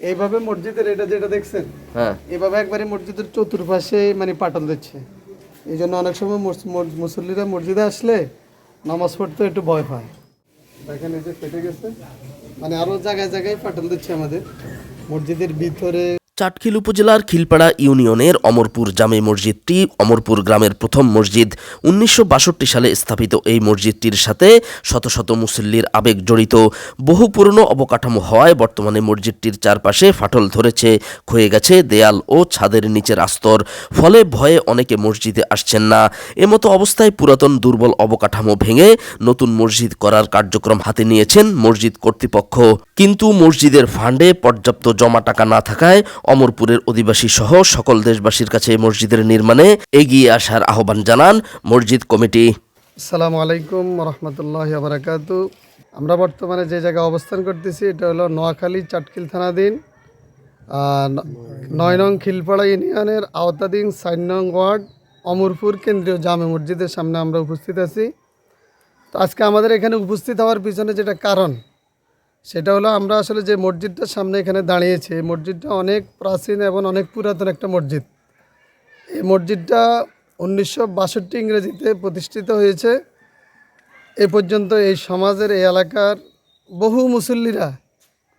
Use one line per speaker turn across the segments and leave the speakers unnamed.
এইভাবে মসজিদের এটা যেটা দেখছেন
হ্যাঁ।
এভাবে একবারে মসজিদের চতুর্পাশে মানে পাটল দিচ্ছে। এই জন্য অনেক সময় মুস- মুস- মুসল্লিরা মসজিদে আসলে নামাজ পড়তে একটু ভয় পায়। দেখেন এই যে ফেটে গেছে। মানে আরও জায়গায় জায়গায় পাটল দিচ্ছে আমাদের। মসজিদের ভিতরে
চাটখিল উপজেলার খিলপাড়া ইউনিয়নের অমরপুর জামে মসজিদটি অমরপুর গ্রামের প্রথম মসজিদ উনিশশো বাষট্টি সালে স্থাপিত। এই মসজিদটির সাথে শত শত মুসল্লির আবেগ জড়িত। বহু পুরনো অবকাঠামো হওয়ায় বর্তমানে মসজিদটির চারপাশে ফাটল ধরেছে, ক্ষয়ে গেছে দেয়াল ও ছাদের নিচের আস্তর। ফলে ভয়ে অনেকে মসজিদে আসছেন না। এমতো অবস্থায় পুরাতন দুর্বল অবকাঠামো ভেঙে নতুন মসজিদ করার কার্যক্রম হাতে নিয়েছেন মসজিদ কর্তৃপক্ষ। কিন্তু মসজিদের ফান্ডে পর্যাপ্ত জমা টাকা না থাকায় অমরপুরের অধিবাসী সহ সকল দেশবাসীর কাছে মসজিদের নির্মাণে এগিয়ে আসার আহ্বান জানান মসজিদ কমিটি।
আসসালামু আলাইকুম রহমতুল্লাহ বারাকাতু আমরা বর্তমানে যে জায়গায় অবস্থান করতেছি, এটা হলো নোয়াখালী চাটকিল থানাধীন নয় নং খিলপাড়া ইউনিয়নের আওতাধীন সাইন নং ওয়ার্ড অমরপুর কেন্দ্রীয় জামে মসজিদের সামনে আমরা উপস্থিত আছি। তো আজকে আমাদের এখানে উপস্থিত হওয়ার পিছনে যেটা কারণ সেটা হলো আমরা আসলে যে মসজিদটার সামনে এখানে দাঁড়িয়েছি, এই মসজিদটা অনেক প্রাচীন এবং অনেক পুরাতন একটা মসজিদ। এই মসজিদটা উনিশশো বাষট্টি ইংরেজিতে প্রতিষ্ঠিত হয়েছে। এ পর্যন্ত এই সমাজের, এই এলাকার বহু মুসল্লিরা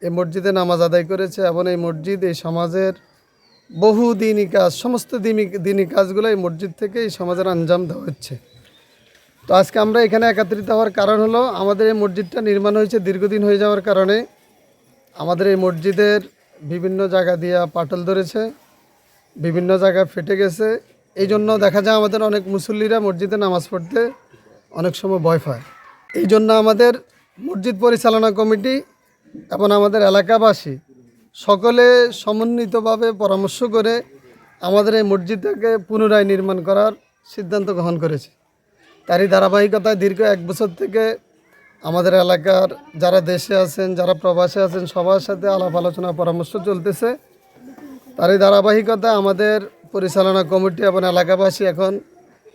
এই মসজিদে নামাজ আদায় করেছে এবং এই মসজিদ, এই সমাজের বহু দিনই কাজ, সমস্ত দিনই দিনই কাজগুলো এই মসজিদ থেকে এই সমাজের আঞ্জাম দেওয়া হচ্ছে। তো আজকে আমরা এখানে একত্রিত হওয়ার কারণ হলো, আমাদের এই মসজিদটা নির্মাণ হয়েছে দীর্ঘদিন হয়ে যাওয়ার কারণে। আমাদের এই মসজিদের বিভিন্ন জায়গা দিয়ে পাটল ধরেছে, বিভিন্ন জায়গায় ফেটে গেছে। এই জন্য দেখা যায় আমাদের অনেক মুসল্লিরা মসজিদে নামাজ পড়তে অনেক সময় ভয় পায়। এই জন্য আমাদের মসজিদ পরিচালনা কমিটি এবং আমাদের এলাকাবাসী সকলে সমন্বিতভাবে পরামর্শ করে আমাদের এই মসজিদটাকে পুনরায় নির্মাণ করার সিদ্ধান্ত গ্রহণ করেছে। তারই ধারাবাহিকতায় দীর্ঘ এক বছর থেকে আমাদের এলাকার যারা দেশে আছেন, যারা প্রবাসে আছেন, সবার সাথে আলাপ আলোচনা, পরামর্শ চলতেছে। তারই ধারাবাহিকতা আমাদের পরিচালনা কমিটি এবং এলাকাবাসী এখন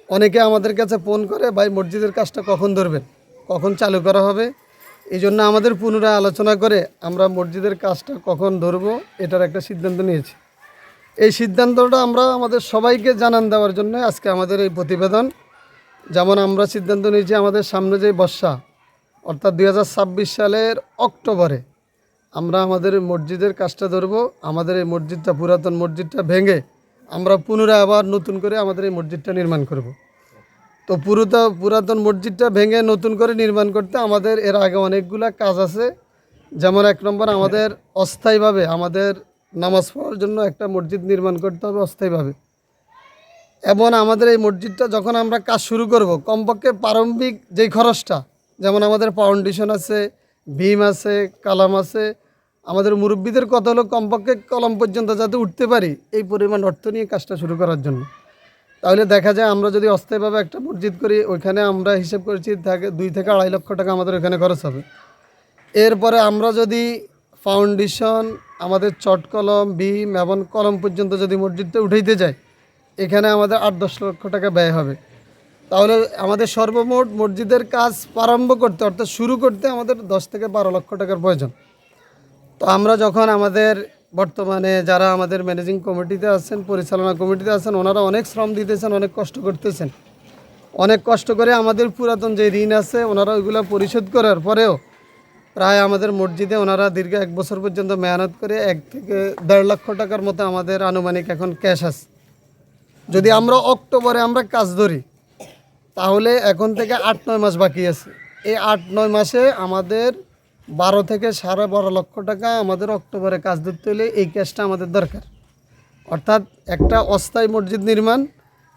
অনেকে আমাদের কাছে ফোন করে, ভাই, মসজিদের কাজটা কখন ধরবেন? কখন চালু করা হবে? এই জন্য আমাদের পুনরায় আলোচনা করে আমরা মসজিদের কাজটা কখন ধরবো, এটার একটা সিদ্ধান্ত নিয়েছি। এই সিদ্ধান্তটা আমরা আমাদের সবাইকে জানান দেওয়ার জন্য আজকে আমাদের এই প্রতিবেদন। যেমন আমরা সিদ্ধান্ত নিয়েছি আমাদের সামনে যে বর্ষা, অর্থাৎ দু হাজার ছাব্বিশ সালের অক্টোবরে আমরা আমাদের মসজিদের কাজটা ধরবো, আমাদের এই মসজিদটা, পুরাতন মসজিদটা ভেঙে আমরা পুনরায় আবার নতুন করে আমাদের এই মসজিদটা নির্মাণ করব। তো পুরোটা পুরাতন মসজিদটা ভেঙে নতুন করে নির্মাণ করতে আমাদের এর আগে অনেকগুলা কাজ আছে যেমন এক নম্বর আমাদের অস্থায়ীভাবে আমাদের নামাজ পড়ার জন্য একটা মসজিদ নির্মাণ করতে হবে অস্থায়ীভাবে এবং আমাদের এই মসজিদটা যখন আমরা কাজ শুরু করব, কমপক্ষে প্রারম্ভিক যেই খরচটা, যেমন আমাদের ফাউন্ডেশন আছে, ভীম আছে, কালাম আছে, আমাদের মুরব্বীদের কথা হলো কমপক্ষে কলম পর্যন্ত যাতে উঠতে পারি, এই পরিমাণ অর্থ নিয়ে কাজটা শুরু করার জন্য। তাহলে দেখা যায় আমরা যদি অস্থায়ীভাবে একটা মসজিদ করি, ওইখানে আমরা হিসেব করেছি থাকে দুই থেকে আড়াই লক্ষ টাকা আমাদের ওইখানে খরচ হবে। এরপরে আমরা যদি ফাউন্ডেশন আমাদের চট কলম বিম এবং কলম পর্যন্ত যদি মসজিদটা উঠাইতে যাই এখানে আমাদের আট দশ লক্ষ টাকা ব্যয় হবে। তাহলে আমাদের সর্বমোট মসজিদের কাজ প্রারম্ভ করতে, অর্থাৎ শুরু করতে আমাদের দশ থেকে বারো লক্ষ টাকার প্রয়োজন। তো আমরা যখন আমাদের বর্তমানে যারা আমাদের ম্যানেজিং কমিটিতে আছেন, পরিচালনা কমিটিতে আছেন, ওনারা অনেক শ্রম দিতেছেন, অনেক কষ্ট করতেছেন। অনেক কষ্ট করে আমাদের পুরাতন যে ঋণ আছে, ওনারা ওইগুলো পরিশোধ করার পরেও প্রায় আমাদের মসজিদে ওনারা দীর্ঘ এক বছর পর্যন্ত মেহনত করে এক থেকে দেড় লক্ষ টাকার মতো আমাদের আনুমানিক এখন ক্যাশ আছে। যদি আমরা অক্টোবরে আমরা কাজ ধরি, তাহলে এখন থেকে আট, নয় মাস বাকি আছে। এই আট, নয় মাসে আমাদের বারো থেকে সাড়ে বারো লক্ষ টাকা আমাদের অক্টোবরে কাজ ধরতে হলে এই ক্যাশটা আমাদের দরকার। অর্থাৎ একটা অস্থায়ী মসজিদ নির্মাণ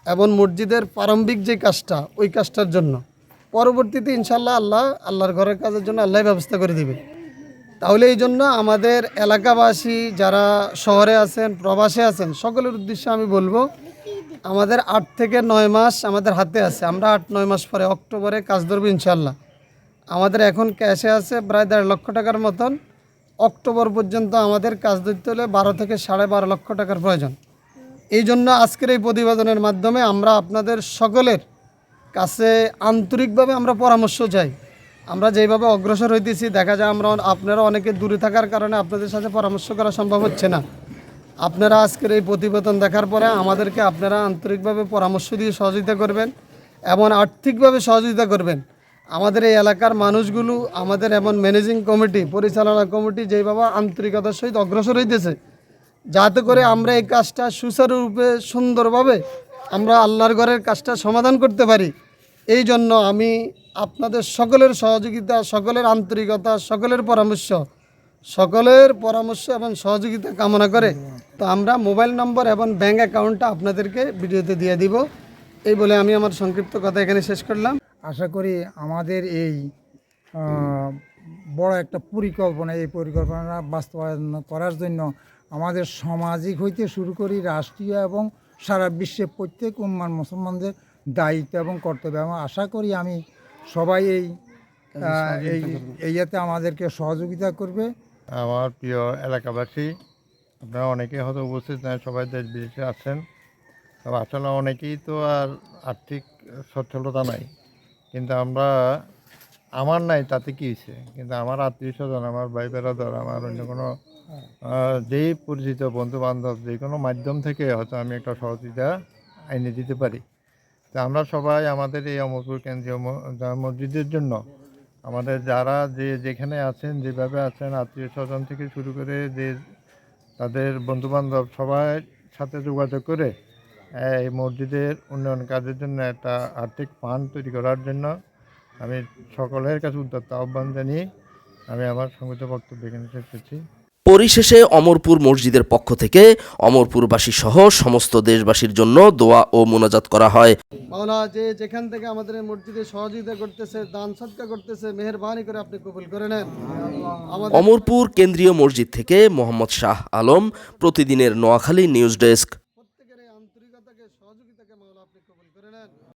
এবং মসজিদের প্রারম্ভিক যে কাজটা, ওই কাজটার জন্য। পরবর্তীতে ইনশাল্লাহ আল্লাহ, আল্লাহর ঘরের কাজের জন্য আল্লাহ ব্যবস্থা করে দিবে। তাহলে এই জন্য আমাদের এলাকাবাসী যারা শহরে আছেন, প্রবাসে আছেন, সকলের উদ্দেশ্যে আমি বলব আমাদের আট থেকে নয় মাস আমাদের হাতে আছে। আমরা আট, নয় মাস পরে অক্টোবরে কাজ ধরবো ইনশাল্লাহ আমাদের এখন ক্যাশে আছে প্রায় দেড় লক্ষ টাকার মতন। অক্টোবর পর্যন্ত আমাদের কাজ ধরতে হলে বারো থেকে সাড়ে বারো লক্ষ টাকার প্রয়োজন। এই জন্য আজকের এই প্রতিবেদনের মাধ্যমে আমরা আপনাদের সকলের কাছে আন্তরিকভাবে আমরা পরামর্শ চাই। আমরা যেভাবে অগ্রসর হইতেছি, দেখা যায় আমরা আপনারা অনেকে দূরে থাকার কারণে আপনাদের সাথে পরামর্শ করা সম্ভব হচ্ছে না। আপনারা আজকের এই প্রতিবেদন দেখার পরে আমাদেরকে আপনারা আন্তরিকভাবে পরামর্শ দিয়ে সহযোগিতা করবেন এবং আর্থিকভাবে সহযোগিতা করবেন। আমাদের এই এলাকার মানুষগুলো, আমাদের এমন ম্যানেজিং কমিটি পরিচালনা কমিটি যেভাবে আন্তরিকতার সহিত অগ্রসর হইতেছে, যাতে করে আমরা এই কাজটা সুচারুরূপে, সুন্দরভাবে আমরা আল্লাহর ঘরের কাজটা সমাধান করতে পারি। এই জন্য আমি আপনাদের সকলের সহযোগিতা, সকলের আন্তরিকতা, সকলের পরামর্শ সকলের পরামর্শ এবং সহযোগিতা কামনা করে তো আমরা মোবাইল নম্বর এবং ব্যাংক অ্যাকাউন্টটা আপনাদেরকে ভিডিওতে দিয়ে দিব। এই বলে আমি আমার সংক্ষিপ্ত কথা এখানে শেষ করলাম।
আশা করি আমাদের এই বড় একটা পরিকল্পনা, এই পরিকল্পনা বাস্তবায়ন করার জন্য আমাদের সামাজিক হইতে শুরু করি, রাষ্ট্রীয় এবং সারা বিশ্বে প্রত্যেক উম্মান মুসলমানদের দায়িত্ব এবং কর্তব্য। এবং আশা করি আমি সবাই এই এই এই ইয়েতে আমাদেরকে সহযোগিতা করবে।
আমার প্রিয় এলাকাবাসী, আপনারা অনেকেই হয়তো উপস্থিত নাই সবাই দেশ বিদেশে আছেন। তবে আসলে অনেকেই তো আর আর্থিক সচ্ছলতা নাই। কিন্তু আমরা, আমার নাই, তাতে কী হয়েছে? কিন্তু আমার আত্মীয় স্বজন, আমার ভাই বেড়াদর আমার অন্য কোনো যেই পরিচিত বন্ধু বান্ধব যে কোনো মাধ্যম থেকে হয়তো আমি একটা সহযোগিতা এনে দিতে পারি। তো আমরা সবাই আমাদের এই অমরপুর কেন্দ্রীয় মসজিদের জন্য আমাদের যারা যে যেখানে আছেন, যেভাবে আছেন, আত্মীয় স্বজন থেকে শুরু করে যে তাদের বন্ধুবান্ধব সবাই সাথে যোগাযোগ করে এই মসজিদের উন্নয়ন কাজের জন্য একটা আর্থিক ফান্ড তৈরি করার জন্য আমি সকলের কাছে উদ্যোক্তা আহ্বান জানিয়ে আমি আমার সংগীত বক্তব্য এখানে শেষ করছি।
পরিশেষে অমরপুর মসজিদের পক্ষ থেকে অমরপুরবাসী সহ সমস্ত দেশবাসীর জন্য দোয়া ও মোনাজাত করা হয়।
মাওলা যে যেখান থেকে আমাদের মসজিদে সহযোগিতা করতেছে দান সৎকা করতেছে মেহরবানি করে আপনি কবুল করে নেন।
অমরপুর কেন্দ্রীয় মসজিদ থেকে মোহাম্মদ শাহ আলম প্রতিদিনের নোয়াখালী নিউজ ডেস্ক।